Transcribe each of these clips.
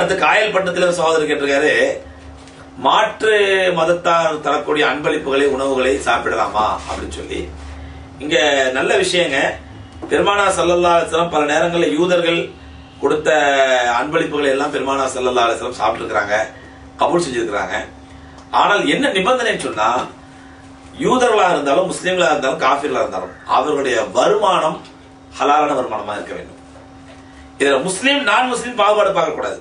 அடுத்து காயல்பட்டத்தில் சகோதரர் கேட்டிருக்காரு மாற்று மதத்தார் தரக்கூடிய அன்பளிப்புகளை உணவுகளை சாப்பிடலாமா அப்படின்னு சொல்லி. இங்க நல்ல விஷயங்க. பெருமானா சல்லல்லா அலிஸ்லாம் பல நேரங்களில் யூதர்கள் கொடுத்த அன்பளிப்புகளை எல்லாம் பெருமானா சல்லல்லா அலிஸ்லாம் சாப்பிட்டுருக்கிறாங்க கபூல் செஞ்சிருக்கிறாங்க. ஆனால் என்ன நிபந்தனைன்னு சொன்னா யூதர்களாக இருந்தாலும் முஸ்லீம்களாக இருந்தாலும் காஃபிர்களாக இருந்தாலும் அவர்களுடைய வருமானம் ஹலாலான வருமானமாக இருக்க வேண்டும். இதில் முஸ்லீம் நான் முஸ்லீம் பாகுபாடு பார்க்கக்கூடாது.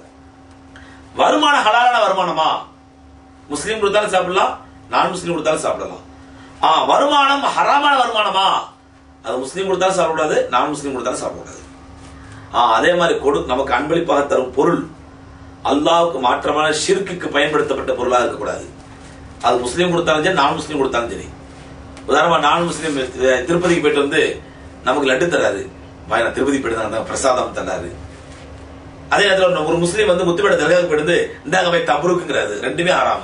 வருமானம் ஹலாலான வருமானமா? முஸ்லீம் கொடுத்தாலும் சாப்பிடலாம் நான் முஸ்லீம் கொடுத்தாலும் சாப்பிடலாம். ஆ வருமானம் ஹராமான வருமானமா? அது முஸ்லீம் கொடுத்தாலும் சாப்பிடக்கூடாது நான் முஸ்லீம் கொடுத்தாலும் சாப்பிடக்கூடாது. ஆ அதே மாதிரி கொடு நமக்கு அன்பளிப்பாக தரும் பொருள் அல்லாவுக்கு மாற்றமான ஷிர்க்குக்கு பயன்படுத்தப்பட்ட பொருளாக இருக்கக்கூடாது. அது முஸ்லீம் கொடுத்தாலும் சரி நான் முஸ்லீம் கொடுத்தாலும் சரி. உதாரணமாக நான் முஸ்லீம் திருப்பதிக்கு போயிட்டு வந்து நமக்கு லட்டு தராரு. பயணம் நான் திருப்பதி போயிட்டு தான் பிரசாதம் தராரு. அதே நேரத்தில் ஒரு முஸ்லீம் வந்து முத்துப்பேட்டை தர்காவுக்கு போயிட்டு இந்த இந்தாங்க போய் தபுருக்குங்கிறாரு. ரெண்டுமே ஆறாம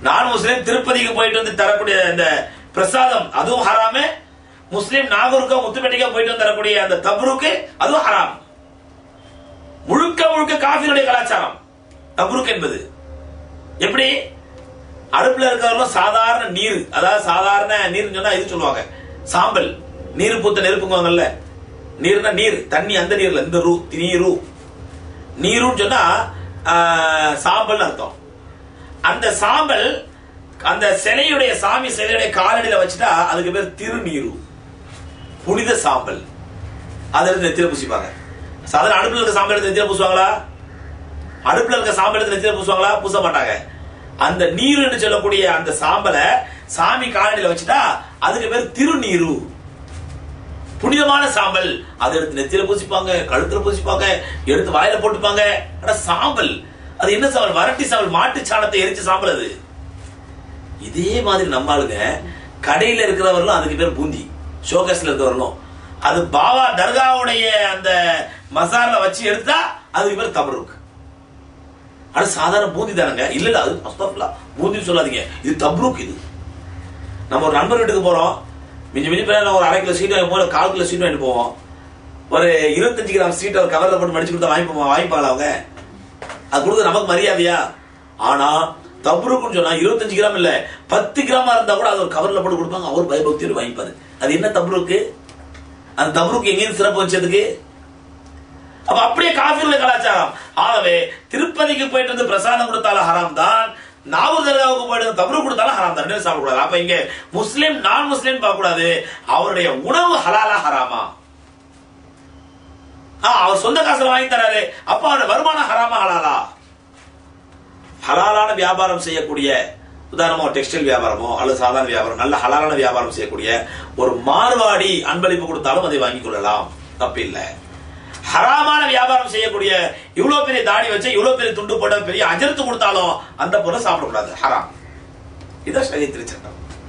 நான் முஸ்லீம் திருப்பதிக்கு போயிட்டு வந்து தரக்கூடிய அந்த பிரசாதம் அதுவும் ஹராமே. முஸ்லீம் நாகூருக்கோ முத்துப்பேட்டைக்கோ போயிட்டு வந்து தரக்கூடிய அந்த தபுருக்கு அதுவும் ஹராம். முழுக்க முழுக்க காஃபினுடைய கலாச்சாரம். தபுருக்கு என்பது. எப்படி? அடுப்புல இருக்கிறவங்களும் சாதாரண நீர் அதாவது சாதாரண நீர் சொன்னா இது சொல்லுவாங்க. சாம்பல். நீர் பூத்த நெருப்புங்குவாங்கல்ல. நீர்னா நீர் தண்ணி அந்த நீர்ல இந்த ரூ நீரு. நீருன்னு சொன்னா சாம்பல் சாம்பல்னு அர்த்தம். அந்த சாம்பல் அந்த சிலையுடைய சாமி சிலையுடைய காலடியில வச்சுட்டா அதுக்கு பேர் திருநீரு. புனித சாம்பல். அதை எடுத்து நெத்தியில பூசிப்பாங்க. சாதாரண அடுப்புல இருக்க சாம்பல் எடுத்து நெத்தியில பூசுவாங்களா? அடுப்புல இருக்க சாம்பல் எடுத்து நெத்தியில பூசுவாங்களா? பூச மாட்டாங்க. அந்த நீர் என்று சொல்லக்கூடிய அந்த சாம்பலை சாமி காலடியில வச்சுட்டா அதுக்கு பேர் திருநீரு. புனிதமான சாம்பல். அதை எடுத்து நெத்தியில பூசிப்பாங்க கழுத்துல பூசிப்பாங்க எடுத்து வாயில போட்டுப்பாங்க. ஆனா சாம்பல். அது என்ன சாம்பல்? வரட்டி சாம்பல் மாட்டு சாணத்தை எரிச்ச சாம்பல் அது. இதே மாதிரி நம்ம ஆளுங்க கடையில இருக்கிறவர்களும் அதுக்கு பேர் பூந்தி. ஷோகேஸ்ல இருக்கிறவர்களும். அது பாபா தர்காவுடைய அந்த மசாலா வச்சு எடுத்தா அதுக்கு பேர் தபருக்கு அது சாதாரண பூந்தி தானங்க? இல்ல இல்ல அது அஸ்தப்லா பூந்தி சொல்லாதீங்க. இது தப்ரூக் இது. நம்ம ஒரு நண்பர் வீட்டுக்கு போறோம். மிஞ்சி மிஞ்சி போய் நான் ஒரு அரை கிலோ சீட் வாங்கி போல கால் கிலோ சீட்டு வாங்கிட்டு போவோம். ஒரு இருபத்தஞ்சு கிராம் சீட் கவரில் போட்டு மடிச்சு கொடுத்தா வாங்கி போவோம் வாங்கிப்பாங்களா அவங்க? அது கொடுக்க நமக்கு மரியாதையா? ஆனா தப்ருக்குன்னு சொன்னா இருபத்தஞ்சு கிராம் இல்ல பத்து கிராமா இருந்தா கூட அது ஒரு கவர்ல போட்டு கொடுப்பாங்க அவர் பயபக்தியோடு வாங்கிப்பாரு. அது என்ன தபுருக்கு? அந்த தப்ருக்கு எங்கேயும் சிறப்பு வச்சதுக்கு? அப்ப அப்படியே காஃபிருடைய கலாச்சாரம். ஆகவே திருப்பதிக்கு போயிட்டு வந்து பிரசாதம் கொடுத்தாலும் ஹராம் தான் நாகூர் தர்காவுக்கு போயிட்டு வந்து கொடுத்தாலும் ஹராம் தண்டனை சாப்பிடக்கூடாது. அப்ப இங்க முஸ்லீம் நான் முஸ்லீம் பார்க்கக்கூடாது. அவருடைய உணவு ஹலாலா ஹராமா? அவர் சொந்த காசுல வாங்கி தராரு. அப்ப அவருடைய வருமானம் ஹராமா ஹலாலா? ஹலாலான வியாபாரம் செய்யக்கூடிய உதாரணமாக டெக்ஸ்டைல் வியாபாரமோ அல்லது சாதாரண வியாபாரம் நல்ல ஹலாலான வியாபாரம் செய்யக்கூடிய ஒரு மார்வாடி அன்பளிப்பு கொடுத்தாலும் அதை வாங்கிக் கொள்ளலாம். தப்பில்லை. ஹராமான வியாபாரம் செய்யக்கூடிய இவ்வளவு பெரிய தாடி வச்சு இவ்வளவு பெரிய துண்டு போட்ட பெரிய அஜர்த்து கொடுத்தாலும் அந்த பொருளை சாப்பிடக்கூடாது. ஹராம். இதான் சரி திருச்சட்டம்.